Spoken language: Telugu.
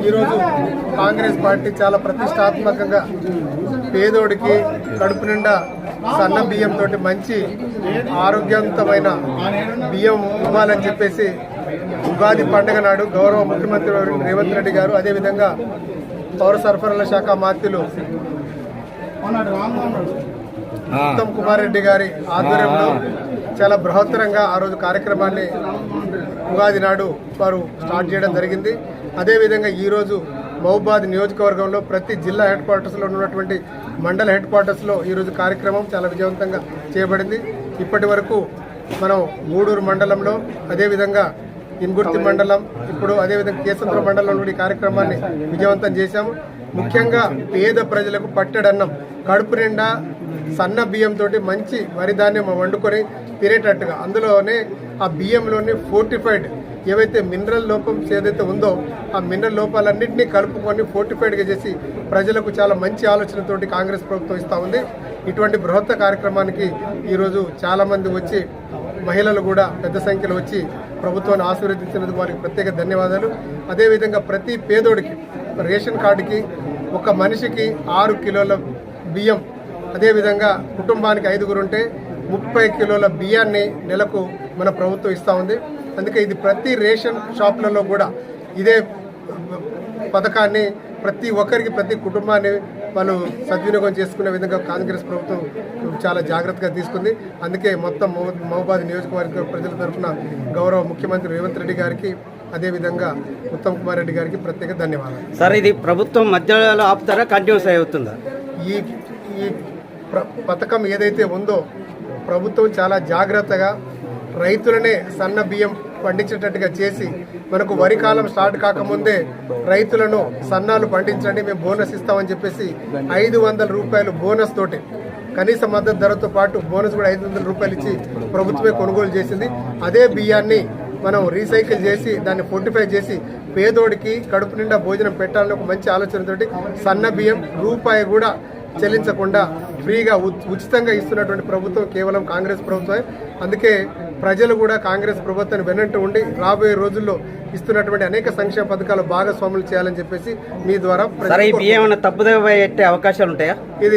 ఈరోజు కాంగ్రెస్ పార్టీ చాలా ప్రతిష్టాత్మకంగా పేదోడికి కడుపు నిండా సన్న బియ్యంతో మంచి ఆరోగ్యవంతమైన బియ్యం ఇవ్వాలని చెప్పేసి ఉగాది పండుగ నాడు గౌరవ ముఖ్యమంత్రి రేవంత్ రెడ్డి గారు అదేవిధంగా పౌర సరఫరాల శాఖ మాత్యులు ఉత్తమ్ కుమార్ రెడ్డి గారి ఆధ్వర్యంలో చాలా బృహత్తరంగా ఆ రోజు కార్యక్రమాన్ని ఉగాది నాడు వారు స్టార్ట్ చేయడం జరిగింది. అదేవిధంగా ఈరోజు మహబాద్ నియోజకవర్గంలో ప్రతి జిల్లా హెడ్ క్వార్టర్స్లో ఉన్నటువంటి మండల హెడ్ క్వార్టర్స్లో ఈరోజు కార్యక్రమం చాలా విజయవంతంగా చేయబడింది. ఇప్పటి వరకు మనం గూడూరు మండలంలో అదేవిధంగా ఇన్గుర్తి మండలం ఇప్పుడు అదేవిధంగా కేసంద్ర మండలంలో ఈ కార్యక్రమాన్ని విజయవంతం చేశాము. ముఖ్యంగా పేద ప్రజలకు పట్టెడన్నం కడుపు నిండా సన్న బియ్యంతో మంచి వరి ధాన్యం వండుకొని తినేటట్టుగా. అందులోనే ఆ బియ్యంలోనే ఫోర్టిఫైడ్ ఏవైతే మినరల్ లోపం ఏదైతే ఉందో ఆ మినరల్ లోపాలన్నింటినీ కలుపుకొని ఫోర్టిఫైడ్గా చేసి ప్రజలకు చాలా మంచి ఆలోచనతోటి కాంగ్రెస్ ప్రభుత్వం ఇస్తూ ఉంది. ఇటువంటి బృహత్త కార్యక్రమానికి ఈరోజు చాలామంది వచ్చి మహిళలు కూడా పెద్ద సంఖ్యలో వచ్చి ప్రభుత్వాన్ని ఆశీర్వదించినందుకు వారికి ప్రత్యేక ధన్యవాదాలు. అదేవిధంగా ప్రతి పేదోడికి రేషన్ కార్డుకి ఒక మనిషికి ఆరు కిలోల బియ్యం అదేవిధంగా కుటుంబానికి ఐదుగురు ఉంటే ముప్పై కిలోల బియ్యాన్ని నెలకు మన ప్రభుత్వం ఇస్తూ ఉంది. అందుకే ఇది ప్రతి రేషన్ షాప్లలో కూడా ఇదే పథకాన్ని ప్రతి ఒక్కరికి ప్రతి కుటుంబాన్ని వాళ్ళు సద్వినియోగం చేసుకునే విధంగా కాంగ్రెస్ ప్రభుత్వం చాలా జాగ్రత్తగా తీసుకుంది. అందుకే మొత్తం మహబూ- మహబూబాద్ నియోజకవర్గ ప్రజల తరఫున గౌరవ ముఖ్యమంత్రి రేవంత్ రెడ్డి గారికి అదేవిధంగా ఉత్తమ్ కుమార్ రెడ్డి గారికి ప్రత్యేక ధన్యవాదాలు. సార్ ఇది ప్రభుత్వం మధ్యలో ఆపుతారా కంటిన్యూస్ అవుతుందా? ఈ ఈ పథకం ఏదైతే ఉందో ప్రభుత్వం చాలా జాగ్రత్తగా రైతులనే సన్న బియ్యం పండించేటట్టుగా చేసి మనకు వరి కాలం స్టార్ట్ కాకముందే రైతులను సన్నాలు పండించండి మేము బోనస్ ఇస్తామని చెప్పేసి ఐదు వందల రూపాయలు బోనస్ తోటి కనీస మద్దతు ధరతో పాటు బోనస్ కూడా ఐదు వందల రూపాయలు ఇచ్చి ప్రభుత్వమే కొనుగోలు చేసింది. అదే బియ్యాన్ని మనం రీసైకిల్ చేసి దాన్ని ఫోర్టిఫై చేసి పేదోడికి కడుపు నిండా భోజనం పెట్టాలని ఒక మంచి ఆలోచనతోటి సన్న బియ్యం రూపాయి కూడా చెల్లించకుండా ఫ్రీగా ఉచితంగా ఇస్తున్నటువంటి ప్రభుత్వం కేవలం కాంగ్రెస్ ప్రభుత్వమే. అందుకే ప్రజలు కూడా కాంగ్రెస్ ప్రభుత్వాన్ని వెనంటూ ఉండి రాబోయే రోజుల్లో ఇస్తున్నటువంటి అనేక సంక్షేమ పథకాలు భాగస్వాములు చేయాలని చెప్పేసి మీ ద్వారా పెట్టే అవకాశాలు ఉంటాయా? ఇది